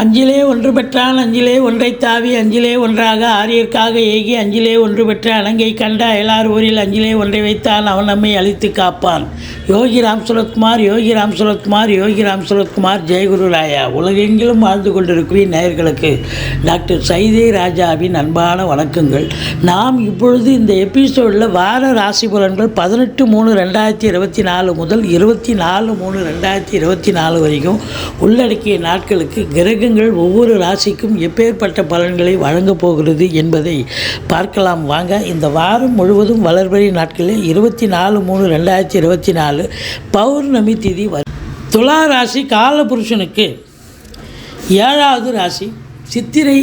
அஞ்சிலே ஒன்று பெற்றான் அஞ்சிலே ஒன்றை தாவி அஞ்சிலே ஒன்றாக ஆரியர்க்காக ஏகி அஞ்சிலே ஒன்று பெற்ற அலங்கை கண்ட அயலார் ஊரில் அஞ்சிலே ஒன்றை வைத்தான் அவன் நம்மை அழித்து காப்பான். யோகி ராம் சுரத்குமார் யோகி ராம் சுரத்குமார் யோகி ராம் சுரத்குமார் ஜெயகுரு ராயா. உலகெங்கிலும் வாழ்ந்து கொண்டிருக்கிறேன் நேயர்களுக்கு டாக்டர் சைதே ராஜாவின் அன்பான வணக்கங்கள். நாம் இப்பொழுது இந்த எபிசோடில் வார ராசி பலன்கள் பதினெட்டு மூணு ரெண்டாயிரத்தி இருபத்தி நாலு முதல் இருபத்தி நாலு மூணு ரெண்டாயிரத்தி இருபத்தி நாலு வரைக்கும் உள்ளடக்கிய நாட்களுக்கு கிரகங்கள் ஒவ்வொரு ராசிக்கும் எப்பேற்பட்ட பலன்களை வழங்கப் போகிறது என்பதை பார்க்கலாம். வாங்க இந்த வாரம் முழுவதும் வளர்பறை நாட்களில் இருபத்தி நாலு மூணு ரெண்டாயிரத்தி இருபத்தி நாலு பௌர்ணமி திதி வரும் துலா ராசி காலபுருஷனுக்கு ஏழாவது ராசி சித்திரை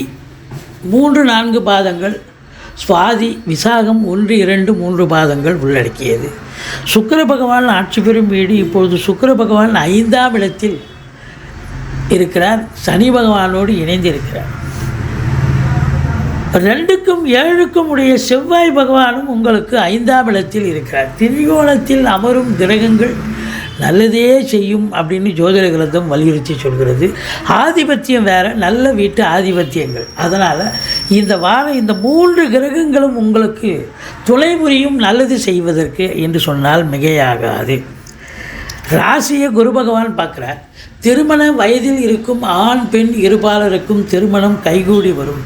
மூன்று நான்கு பாதங்கள் சுவாதி விசாகம் ஒன்று இரண்டு மூன்று பாதங்கள் உள்ளடக்கியது. சுக்கர பகவான் ஆட்சி பெறும் வீடு இப்பொழுது சுக்கர பகவான் ஐந்தாம் இடத்தில் இருக்கிறார். சனி பகவானோடு இணைந்திருக்கிறார். ரெண்டுக்கும் ஏழுக்கும் உடைய செவ்வாய் பகவானும் உங்களுக்கு ஐந்தாம் இடத்தில் இருக்கிறார். திரிகோணத்தில் அமரும் கிரகங்கள் நல்லதே செய்யும் அப்படின்னு ஜோதிட கிரந்தம் வலியுறுத்தி சொல்கிறது. ஆதிபத்தியம் வேறு நல்ல வீட்டு ஆதிபத்தியங்கள். அதனால் இந்த வாரம் இந்த மூன்று கிரகங்களும் உங்களுக்கு துணை புரியும் நல்லது செய்வதற்கு என்று சொன்னால் மிகையாகாது. ராசியை குரு பகவான் பார்க்குறார் திருமண வயதில் இருக்கும் ஆண் பெண் இருபாலருக்கும் திருமணம் கைகூடி வரும்.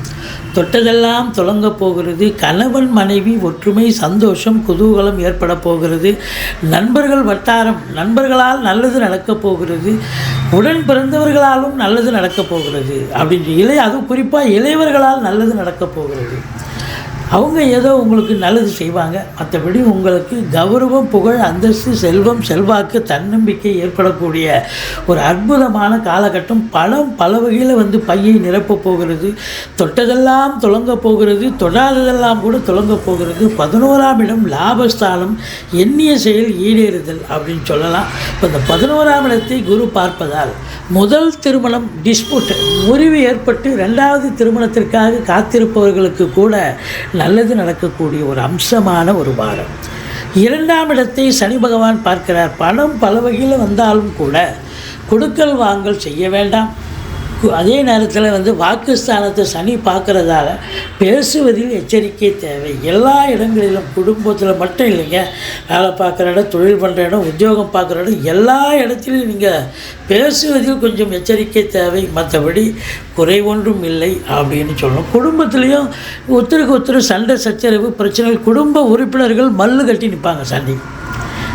தொட்டதெல்லாம் தொடங்க போகிறது கணவன் மனைவி ஒற்றுமை சந்தோஷம் குதூகலம் ஏற்பட போகிறது. நண்பர்கள் வட்டாரம் நண்பர்களால் நல்லது நடக்கப் போகிறது. உடன் பிறந்தவர்களாலும் நல்லது நடக்கப் போகிறது. அப்படின்னு இளைய அது குறிப்பாக இளையவர்களால் நல்லது நடக்கப் போகிறது. அவங்க ஏதோ உங்களுக்கு நல்லது செய்வாங்க. மற்றபடி உங்களுக்கு கௌரவம் புகழ் அந்தஸ்து செல்வம் செல்வாக்கு தன்னம்பிக்கை ஏற்படக்கூடிய ஒரு அற்புதமான காலகட்டம். பழம் பல வகையில் வந்து பையை நிரப்பப் போகிறது. தொட்டதெல்லாம் துளங்க போகிறது. தொடாததெல்லாம் கூட துளங்க போகிறது. பதினோராம் இடம் லாபஸ்தானம். எண்ணிய செயல் ஈடேறுதல் அப்படின்னு சொல்லலாம். இப்போ இந்த பதினோராம் இடத்தை குரு பார்ப்பதால் முதல் திருமணம் டிஸ்பியூட் முறிவு ஏற்பட்டு ரெண்டாவது திருமணத்திற்காக காத்திருப்பவர்களுக்கு கூட நல்லது நடக்கக்கூடிய ஒரு அம்சமான ஒரு வாரம். இரண்டாம் இடத்தை சனி பகவான் பார்க்கிறார். பணம் பல வகையில் வந்தாலும் கூட கொடுக்கல் வாங்கல் செய்ய வேண்டாம். அதே நேரத்தில் வந்து வாக்குஸ்தானத்தை சனி பார்க்குறதால பேசுவதில் எச்சரிக்கை தேவை. எல்லா இடங்களிலும் குடும்பத்தில் மட்டும் இல்லைங்க. வேலை பார்க்குற இடம் தொழில் பண்ணுற இடம் உத்தியோகம் பார்க்குற இடம் எல்லா இடத்துலையும் நீங்கள் பேசுவதில் கொஞ்சம் எச்சரிக்கை தேவை. மற்றபடி குறை ஒன்றும் இல்லை அப்படின்னு சொல்லணும். குடும்பத்துலேயும் ஒருத்தருக்கு ஒருத்தர் சண்டை சச்சரவு பிரச்சனைகள் குடும்ப உறுப்பினர்கள் மல்லு கட்டி நிற்பாங்க சண்டை.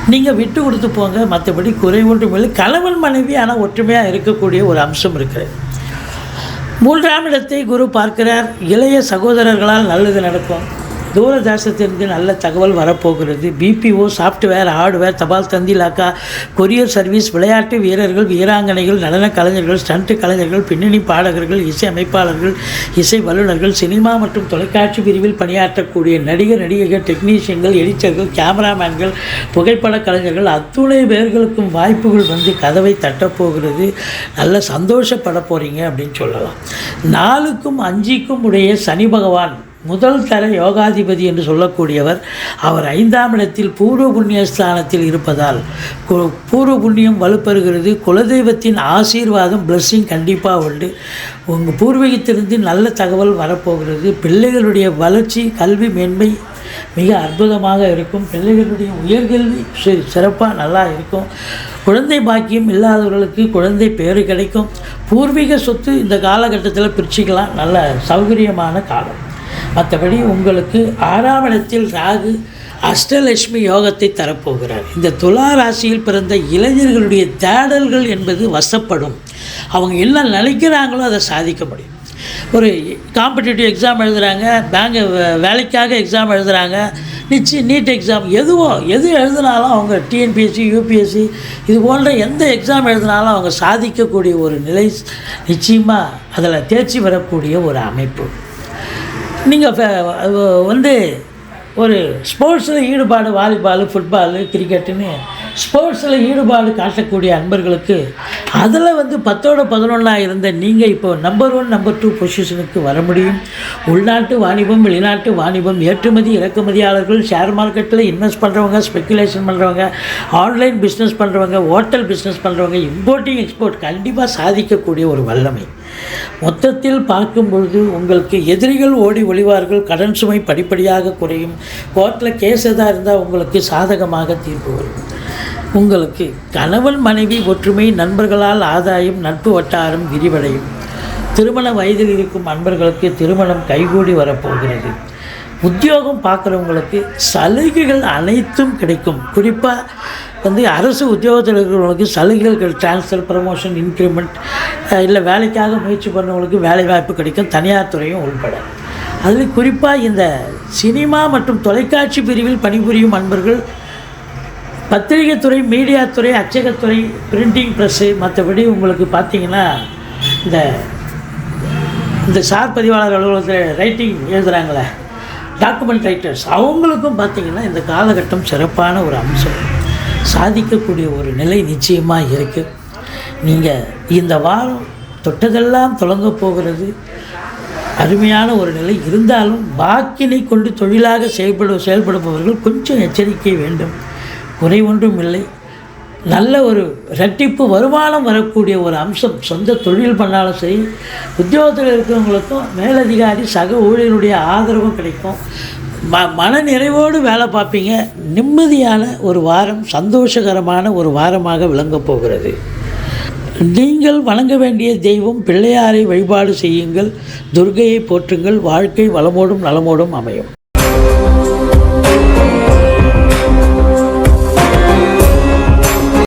நீங்கள் விட்டு கொடுத்து போங்க. மற்றபடி குறை ஒன்றும் இல்லை. கணவன் மனைவி ஆனால் ஒற்றுமையாக இருக்கக்கூடிய ஒரு அம்சம் இருக்கிறது. மூன்றாம் இடத்தை குரு பார்க்கிறார். இளைய சகோதரர்களால் நல்லது நடக்கும். தூரதாசத்திலிருந்து நல்ல தகவல் வரப்போகிறது. பிபிஓ சாஃப்ட்வேர் ஹார்ட்வேர் தபால் தந்தி லாக்கா கொரியர் சர்வீஸ் விளையாட்டு வீரர்கள் வீராங்கனைகள் நடன கலைஞர்கள் ஸ்டண்ட் கலைஞர்கள் பின்னணி பாடகர்கள் இசை அமைப்பாளர்கள் இசை வல்லுநர்கள் சினிமா மற்றும் தொலைக்காட்சி பிரிவில் பணியாற்றக்கூடிய நடிகர் நடிகைகள் டெக்னீஷியன்கள் எடிட்டர்கள் கேமராமேன்கள் புகைப்பட கலைஞர்கள் அத்துணை பேர்களுக்கும் வாய்ப்புகள் வந்து கதவை தட்டப்போகிறது. நல்ல சந்தோஷப்பட போகிறீங்க அப்படின்னு சொல்லலாம். நாலுக்கும் அஞ்சுக்கும் உடைய சனி பகவான் முதல் தர யோகாதிபதி என்று சொல்லக்கூடியவர் அவர் ஐந்தாம் இடத்தில் பூர்வ புண்ணிய ஸ்தானத்தில் இருப்பதால் பூர்வ புண்ணியம் வலுப்பெறுகிறது. குலதெய்வத்தின் ஆசீர்வாதம் பிளஸ்ஸிங் கண்டிப்பாக உண்டு. உங்கள் பூர்வீகத்திலிருந்து நல்ல தகவல் வரப்போகிறது. பிள்ளைகளுடைய வளர்ச்சி கல்வி மேன்மை மிக அற்புதமாக இருக்கும். பிள்ளைகளுடைய உயர்கல்வி சிறப்பாக நல்லா இருக்கும். குழந்தை பாக்கியம் இல்லாதவர்களுக்கு குழந்தை பேறு கிடைக்கும். பூர்வீக சொத்து இந்த காலகட்டத்தில் பிரிச்சுக்கலாம். நல்ல சௌகரியமான காலம். மற்றபடி உங்களுக்கு ஆறாம் இடத்தில் ராகு அஷ்டலட்சுமி யோகத்தை தரப்போகிறார். இந்த துலா ராசியில் பிறந்த இளைஞர்களுடைய தேடல்கள் என்பது வசப்படும். அவங்க என்ன நினைக்கிறாங்களோ அதை சாதிக்க முடியும். ஒரு காம்படிட்டிவ் எக்ஸாம் எழுதுகிறாங்க பேங்க் வேலைக்காக எக்ஸாம் எழுதுகிறாங்க நிச்சயம் நீட் எக்ஸாம் எதுவோ எது எழுதினாலும் அவங்க டிஎன்பிஎஸ்சி யூபிஎஸ்சி இது போன்ற எந்த எக்ஸாம் எழுதினாலும் அவங்க சாதிக்கக்கூடிய ஒரு நிலை நிச்சயமாக அதில் தேர்ச்சி வரக்கூடிய ஒரு அமைப்பு. நீங்கள் வந்து ஒரு ஸ்போர்ட்ஸில் ஈடுபாடு வாலிபால் ஃபுட்பாலு கிரிக்கெட்டுன்னு ஸ்போர்ட்ஸில் ஈடுபாடு காட்டக்கூடிய அன்பர்களுக்கு அதில் வந்து பத்தோட பதினொன்றா இருந்த நீங்கள் இப்போ நம்பர் ஒன் நம்பர் டூ பொசிஷனுக்கு வர முடியும். உள்நாட்டு வாணிபம் வெளிநாட்டு வாணிபம் ஏற்றுமதி இறக்குமதியாளர்கள் ஷேர் மார்க்கெட்டில் இன்வெஸ்ட் பண்ணுறவங்க ஸ்பெக்குலேஷன் பண்ணுறவங்க ஆன்லைன் பிஸ்னஸ் பண்ணுறவங்க ஹோட்டல் பிஸ்னஸ் பண்ணுறவங்க இம்போர்ட்டிங் எக்ஸ்போர்ட் கண்டிப்பாக சாதிக்கக்கூடிய ஒரு வல்லமை. மொத்தத்தில் பார்க்கும் பொழுது உங்களுக்கு எதிரிகள் ஓடி ஒளிவார்கள் கடன் சுமை படிப்படியாக குறையும். கோர்ட்டில் கேஸ் எதாக இருந்தால் உங்களுக்கு சாதகமாக தீர்ப்பு வரும். உங்களுக்கு கணவன் மனைவி ஒற்றுமை நண்பர்களால் ஆதாயம் நட்பு வட்டாரம் விரிவடையும். திருமண வயதில் இருக்கும் அன்பர்களுக்கு திருமணம் கைகூடி வரப்போகிறது. உத்தியோகம் பார்க்குறவங்களுக்கு சலுகைகள் அனைத்தும் கிடைக்கும். குறிப்பாக வந்து அரசு உத்தியோகத்தில் இருக்கிறவங்களுக்கு சலுகைகள் டிரான்ஸ்ஃபர் ப்ரமோஷன் இன்க்ரிமெண்ட் இல்லை வேலைக்காக முயற்சி பண்ணுறவங்களுக்கு வேலை வாய்ப்பு கிடைக்கும். தனியார் துறையும் உள்பட. அதில் குறிப்பாக இந்த சினிமா மற்றும் தொலைக்காட்சி பிரிவில் பணிபுரியும் அன்பர்கள் பத்திரிகைத்துறை துறை மீடியா துறை அச்சகத்துறை பிரிண்டிங் ப்ரெஸ்ஸு மற்றபடி உங்களுக்கு பார்த்தீங்கன்னா இந்த இந்த சார் பதிவாளர் அலுவலகத்தில் ரைட்டிங் எழுதுகிறாங்களே டாக்குமெண்ட் ரைட்டர்ஸ் அவங்களுக்கும் பார்த்தீங்கன்னா இந்த காலகட்டம் சிறப்பான ஒரு அம்சம். சாதிக்கக்கூடிய ஒரு நிலை நிச்சயமாக இருக்குது நீங்கள் இந்த வாரம் தொட்டதெல்லாம் தொடங்க போகிறது. அருமையான ஒரு நிலை. இருந்தாலும் வாக்கினை கொண்டு தொழிலாக செயல்படு செயல்படுபவர்கள் கொஞ்சம் எச்சரிக்கை வேண்டும். குறை ஒன்றும் இல்லை. நல்ல ஒரு ரெட்டிப்பு வருமானம் வரக்கூடிய ஒரு அம்சம். சொந்த தொழில் பண்ணாலும் சரி உத்தியோகத்தில் இருக்கிறவங்களுக்கும் மேலதிகாரி சக ஊழியனுடைய ஆதரவும் கிடைக்கும். ம மன நிறைவோடு வேலை பார்ப்பீங்க. நிம்மதியான ஒரு வாரம் சந்தோஷகரமான ஒரு வாரமாக விளங்கப் போகிறது. நீங்கள் வணங்க வேண்டிய தெய்வம் பிள்ளையாரை வழிபாடு செய்யுங்கள். துர்கையை போற்றுங்கள். வாழ்க்கை வளமோடும் நலமோடும் அமையும்.